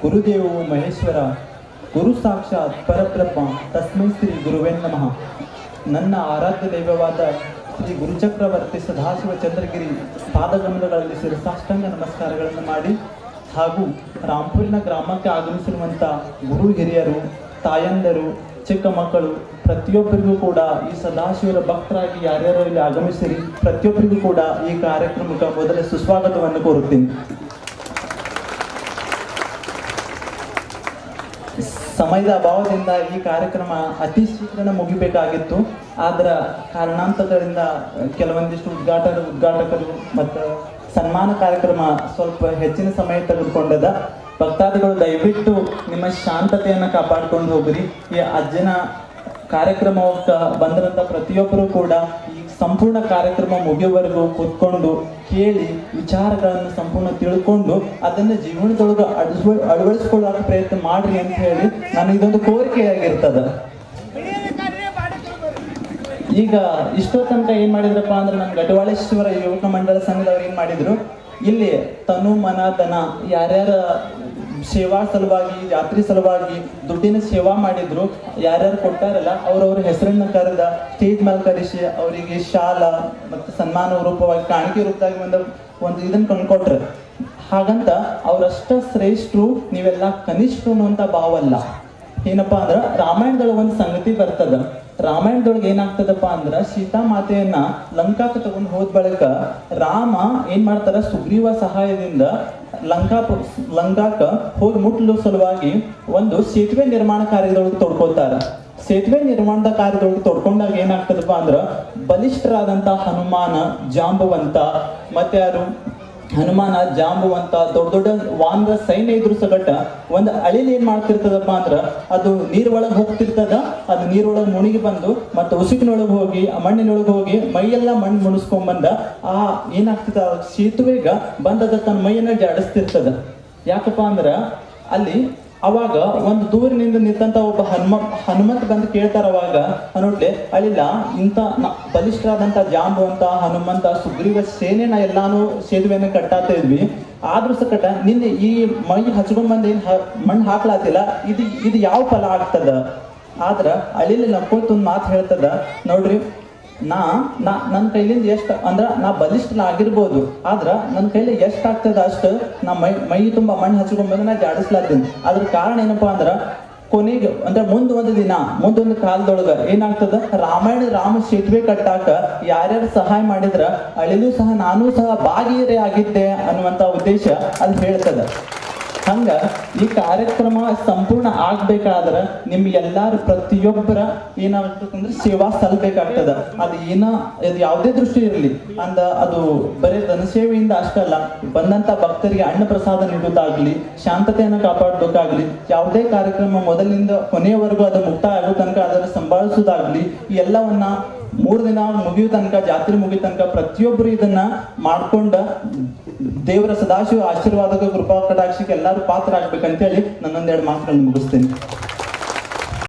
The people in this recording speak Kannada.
ಗುರುದೇವೋ ಮಹೇಶ್ವರ, ಗುರು ಸಾಕ್ಷಾತ್ ಪರಬ್ರಹ್ಮ, ತಸ್ಮೈ ಶ್ರೀ ಗುರುವೇ ನಮಃ. ನನ್ನ ಆರಾಧ್ಯ ದೈವವಾದ ಶ್ರೀ ಗುರುಚಕ್ರವರ್ತಿ ಸದಾಶಿವ ಚಂದ್ರಗಿರಿ ಪಾದಗಮನಗಳಲ್ಲಿ ಶಿರಸಾಷ್ಟಾಂಗ ನಮಸ್ಕಾರಗಳನ್ನು ಮಾಡಿ ಹಾಗೂ ರಾಂಪುರಿನ ಗ್ರಾಮಕ್ಕೆ ಆಗಮಿಸಿರುವಂಥ ಗುರು ಹಿರಿಯರು, ತಾಯಂದರು, ಚಿಕ್ಕ ಮಕ್ಕಳು, ಪ್ರತಿಯೊಬ್ಬರಿಗೂ ಕೂಡ ಈ ಸದಾಶಿವರ ಭಕ್ತರಾಗಿ ಯಾರ್ಯಾರು ಇಲ್ಲಿ ಆಗಮಿಸಿರಿ, ಪ್ರತಿಯೊಬ್ಬರಿಗೂ ಕೂಡ ಈ ಕಾರ್ಯಕ್ರಮಕ್ಕೆ ಮೊದಲೇ ಸುಸ್ವಾಗತವನ್ನು ಕೋರುತ್ತೀನಿ. ಸಮಯದ ಅಭಾವದಿಂದ ಈ ಕಾರ್ಯಕ್ರಮ ಅತಿ ಶೀಘ್ರ ಮುಗಿಬೇಕಾಗಿತ್ತು. ಆದ್ರ ಕಾರಣಾಂತರದಿಂದ ಕೆಲವೊಂದಿಷ್ಟು ಉದ್ಘಾಟ ಉದ್ಘಾಟಕರು ಮತ್ತು ಸನ್ಮಾನ ಕಾರ್ಯಕ್ರಮ ಸ್ವಲ್ಪ ಹೆಚ್ಚಿನ ಸಮಯ ತೆಗೆದುಕೊಂಡದ. ಭಕ್ತಾದಿಗಳು, ದಯವಿಟ್ಟು ನಿಮ್ಮ ಶಾಂತತೆಯನ್ನು ಕಾಪಾಡ್ಕೊಂಡು ಹೋಗ್ರಿ. ಈ ಅಜ್ಜನ ಕಾರ್ಯಕ್ರಮಕ್ಕೆ ಬಂದಿರಂತ ಪ್ರತಿಯೊಬ್ಬರು ಕೂಡ ಸಂಪೂರ್ಣ ಕಾರ್ಯಕ್ರಮ ಮುಗಿಯುವವರೆಗೂ ಕೂತ್ಕೊಂಡು ಕೇಳಿ ವಿಚಾರಗಳನ್ನು ಸಂಪೂರ್ಣ ತಿಳ್ಕೊಂಡು ಅದನ್ನ ಜೀವನದೊಳಗೆ ಅಳವಡಿಸ್ಕೊಳ್ಳೋಕೆ ಪ್ರಯತ್ನ ಮಾಡ್ರಿ ಅಂತ ಹೇಳಿ ನಾನು ಇದೊಂದು ಕೋರಿಕೆಯಾಗಿರ್ತದ. ಈಗ ಇಷ್ಟೋ ತನಕ ಏನ್ ಮಾಡಿದ್ರಪ್ಪ ಅಂದ್ರೆ ನಮ್ಮ ಗಡವಾಳೇಶ್ವರ ಯುವಕ ಮಂಡಳ ಸಂಘದವ್ರು ಏನ್ ಮಾಡಿದ್ರು? ಇಲ್ಲಿ ತನು, ಮನ ದನ ಯಾರ್ಯಾರ ಸೇವಾ ಸಲುವಾಗಿ ಜಾತ್ರೆ ಸಲುವಾಗಿ ದುಡ್ಡಿನ ಸೇವಾ ಮಾಡಿದ್ರು. ಯಾರ್ಯಾರು ಕೊಟ್ಟಾರಲ್ಲ ಅವ್ರವ್ರ ಹೆಸರನ್ನ ಕರೆದ ಸ್ಟೇಜ್ ಮೇಲೆ ಕರೆಸಿ ಅವರಿಗೆ ಶಾಲ ಮತ್ತು ಸನ್ಮಾನ ರೂಪವಾಗಿ ಕಾಣಿಕೆ ರೂಪದಾಗಿ ಒಂದು ಒಂದು ಇದನ್ನ ಕಂಡುಕೊಟ್ರು ಹಾಗಂತ ಅವ್ರಷ್ಟ ಶ್ರೇಷ್ಠರು, ನೀವೆಲ್ಲ ಕನಿಷ್ಠರು ಅನ್ನುವಂಥ ಭಾವಲ್ಲ ಏನಪ್ಪಾ ಅಂದ್ರೆ ರಾಮಾಯಣದೊಳಗೆ ಒಂದು ಸಂಗತಿ ಬರ್ತದ. ರಾಮಾಯಣದೊಳಗೆ ಏನಾಗ್ತದಪ್ಪ ಅಂದ್ರೆ ಸೀತಾ ಮಾತೆಯನ್ನ ಲಂಕಾಕ ತಗೊಂಡು ಹೋದ ಬಳಿಕ ರಾಮ ಏನ್ ಮಾಡ್ತಾರ, ಸುಗ್ರೀವ ಸಹಾಯದಿಂದ ಲಂಕಾ ಲಂಕಾಕ ಹೋಗಿ ಮುಟ್ಲು ಸಲುವಾಗಿ ಒಂದು ಸೇತುವೆ ನಿರ್ಮಾಣ ಕಾರ್ಯದೊಳಗೆ ತೊಡ್ಕೊತಾರ ಸೇತುವೆ ನಿರ್ಮಾಣದ ಕಾರ್ಯದೊಳಗೆ ತೊಡ್ಕೊಂಡಾಗ ಏನಾಗ್ತದಪ್ಪ ಅಂದ್ರ ಬಲಿಷ್ಠರಾದಂತ ಹನುಮಾನ, ಜಾಂಬವಂತ, ಮತ್ತೆ ಯಾರು ಹನುಮಾನ ಜಾಂಬುವಂತ ದೊಡ್ಡ ದೊಡ್ಡ ವಾನರ ಸೈನ್ಯ ಇದ್ರು ಸಗಟ ಒಂದು ಅಳಿಲ್ ಏನ್ ಮಾಡ್ತಿರ್ತದಪ್ಪ ಅಂದ್ರ ಅದು ನೀರೊಳಗೆ ಹೋಗ್ತಿರ್ತದ, ಅದು ನೀರೊಳಗೆ ಮುಳುಗಿ ಬಂದು ಮತ್ತೆ ಉಸುಕಿನೊಳಗೆ ಹೋಗಿ ಮಣ್ಣಿನೊಳಗೆ ಹೋಗಿ ಮೈಯೆಲ್ಲ ಮಣ್ಣು ಮುಣಿಸ್ಕೊಂಡ್ ಬಂದ ಆ ಏನಾಗ್ತದ, ಆ ಸೇತುವೆಗ ಬಂದದ ತನ್ನ ಮೈಯನ್ನ ಜಾಡಿಸ್ತಿರ್ತದ. ಯಾಕಪ್ಪ ಅಂದ್ರ ಅಲ್ಲಿ ಅವಾಗ ಒಂದು ದೂರಿನಿಂದ ನಿಂತಂತ ಒಬ್ಬ ಹನುಮ ಹನುಮಂತ ಬಂದು ಕೇಳ್ತಾರ ಅವಾಗ ಅನ್ನೋಟ್ಲೆ ಅಲ್ಲಿಲ್ಲ ಇಂಥ ಬಲಿಷ್ಠರಾದಂಥ ಜಾಂಬು ಜಾಂಬುವಂತ, ಹನುಮಂತ, ಸುಗ್ರೀವ ಸೇನೆನ ಎಲ್ಲಾನು ಸೇತುವೆಯನ್ನು ಕಟ್ಟಾತ ಇದ್ವಿ. ಆದ್ರೂ ಸಕಟ ನಿನ್ನೆ ಈ ಮೈ ಹಚ್ಕೊಂಡ್ ಬಂದು ಏನ್ ಮಣ್ಣು ಹಾಕ್ಲಾತಿಲ್ಲ, ಇದು ಇದು ಯಾವ ಫಲ ಆಗ್ತದ? ಆದ್ರ ಅಲ್ಲಿ ನಕ್ಕೊಂತ ಒಂದ್ ಮಾತು ಹೇಳ್ತದ, ನೋಡ್ರಿ. ನಾ ನಾ ನನ್ನ ಕೈಲಿಂದ ಎಷ್ಟು, ಅಂದ್ರೆ ನಾ ಬಲಿಷ್ಠ ಆಗಿರ್ಬೋದು, ಆದ್ರ ನನ್ನ ಕೈಲಿ ಎಷ್ಟು ಆಗ್ತದ ಅಷ್ಟು ನಾ ಮೈ ಮೈ ತುಂಬಾ ಮಣ್ಣು ಹಚ್ಕೊಂಡ್ ಬಂದು ನಾ ಜಾಡಿಸ್ಲಾತೀನಿ ಅದ್ರ ಕಾರಣ ಏನಪ್ಪಾ ಅಂದ್ರೆ ಕೊನೆಗೆ, ಅಂದ್ರೆ ಮುಂದ್ ಒಂದು ದಿನ ಮುಂದೊಂದು ಕಾಲದೊಳಗ ಏನಾಗ್ತದ? ರಾಮಾಯಣ ರಾಮ ಸೇತುವೆ ಕಟ್ಟಾಕ ಯಾರ್ಯಾರು ಸಹಾಯ ಮಾಡಿದ್ರ ಅಳಿಲು ಸಹ, ನಾನು ಸಹ ಭಾಗಿಯರೇ ಆಗಿದ್ದೆ ಅನ್ನುವಂತ ಉದ್ದೇಶ ಅದು ಹೇಳ್ತದ. ಹಂಗ ಈ ಕಾರ್ಯಕ್ರಮ ಸಂಪೂರ್ಣ ಆಗ್ಬೇಕಾದ್ರ ನಿಮ್ ಎಲ್ಲಾರು ಪ್ರತಿಯೊಬ್ಬರ ಏನಾಗ್ಬೇಕಂದ್ರೆ ಸೇವಾ ಸಲ್ಬೇಕಾಗ್ತದ. ಅದು ಏನ, ಅದು ಯಾವುದೇ ದೃಷ್ಟಿ ಇರಲಿ. ಅಂದ ಅದು ಬರೀ ಧನಸೇವೆಯಿಂದ ಅಷ್ಟಲ್ಲ, ಬಂದಂತ ಭಕ್ತರಿಗೆ ಅನ್ನ ಪ್ರಸಾದ ನೀಡುವುದಾಗ್ಲಿ, ಶಾಂತತೆಯನ್ನು ಕಾಪಾಡಬೇಕಾಗ್ಲಿ, ಯಾವುದೇ ಕಾರ್ಯಕ್ರಮ ಮೊದಲಿನಿಂದ ಕೊನೆಯವರೆಗೂ ಅದು ಮುಕ್ತಾಯ ಆಗೋ ತನಕ ಅದನ್ನು ಸಂಭಾಳಿಸೋದಾಗ್ಲಿ ಈ ಎಲ್ಲವನ್ನ ಮೂರು ದಿನ ಮುಗಿಯೋ ತನಕ, ಜಾತ್ರೆ ಮುಗಿಯೋ ತನಕ ಪ್ರತಿಯೊಬ್ಬರು ಇದನ್ನ ಮಾಡ್ಕೊಂಡ ದೇವರ ಸದಾಶಿವ ಆಶೀರ್ವಾದಕ ಕೃಪಾ ಕಟಾಕ್ಷಕ್ಕೆ ಎಲ್ಲರೂ ಪಾತ್ರ ಆಗ್ಬೇಕಂತೇಳಿ ನನ್ನೊಂದೆರಡು ಮಾತುಗಳನ್ನು ಮುಗಿಸ್ತೇನೆ.